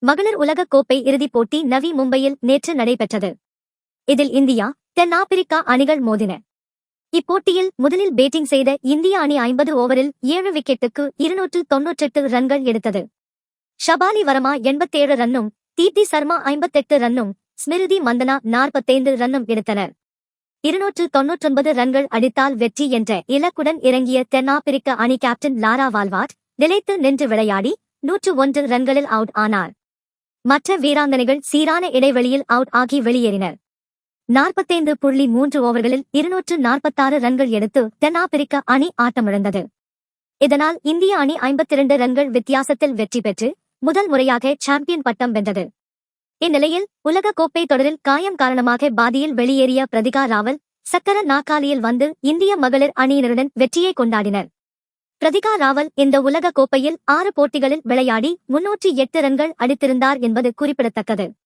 மகளிர் உலகக் கோப்பை இறுதிப் போட்டி நவி மும்பையில் நேற்று நடைபெற்றது. இதில் இந்தியா தென்னாப்பிரிக்கா அணிகள் மோதின. இப்போட்டியில் முதலில் பேட்டிங் செய்த இந்திய அணி ஐம்பது ஓவரில் ஏழு விக்கெட்டுக்கு இருநூற்று தொன்னூற்றெட்டு ரன்கள் எடுத்தது. ஷபாலி வர்மா எண்பத்தேழு ரன்னும் தீப்தி சர்மா ஐம்பத்தெட்டு ரன்னும் ஸ்மிருதி மந்தனா நாற்பத்தைந்து ரன்னும் எடுத்தனர். இருநூற்று தொன்னூற்றொன்பது ரன்கள் அடித்தால் வெற்றி என்ற இலக்குடன் இறங்கிய தென்னாப்பிரிக்க அணி கேப்டன் லாரா வால்வாட் நிலைத்து நின்று விளையாடி நூற்று ஒன்று ரன்களில் அவுட் ஆனார். மற்ற வீராங்கனைகள் சீரான இடைவெளியில் அவுட் ஆகி வெளியேறினர். நாற்பத்தைந்து புள்ளி மூன்று ஓவர்களில் இருநூற்று நாற்பத்தாறு ரன்கள் எடுத்து தென்னாப்பிரிக்க அணி ஆட்டமிழந்தது. இதனால் இந்திய அணி ஐம்பத்திரண்டு ரன்கள் வித்தியாசத்தில் வெற்றி பெற்று முதல் முறையாக சாம்பியன் பட்டம் வென்றது. இந்நிலையில் உலக கோப்பை தொடரில் காயம் காரணமாக பாதியில் வெளியேறிய பிரதிகா ராவல் சக்கர நாக்காலியில் வந்து இந்திய மகளிர் அணியினருடன் வெற்றியை கொண்டாடினர். பிரதிகா ராவல் இந்த உலக கோப்பையில் ஆறு போட்டிகளில் விளையாடி முன்னூற்றி எட்டு ரன்கள் அடித்திருந்தார் என்பது குறிப்பிடத்தக்கது.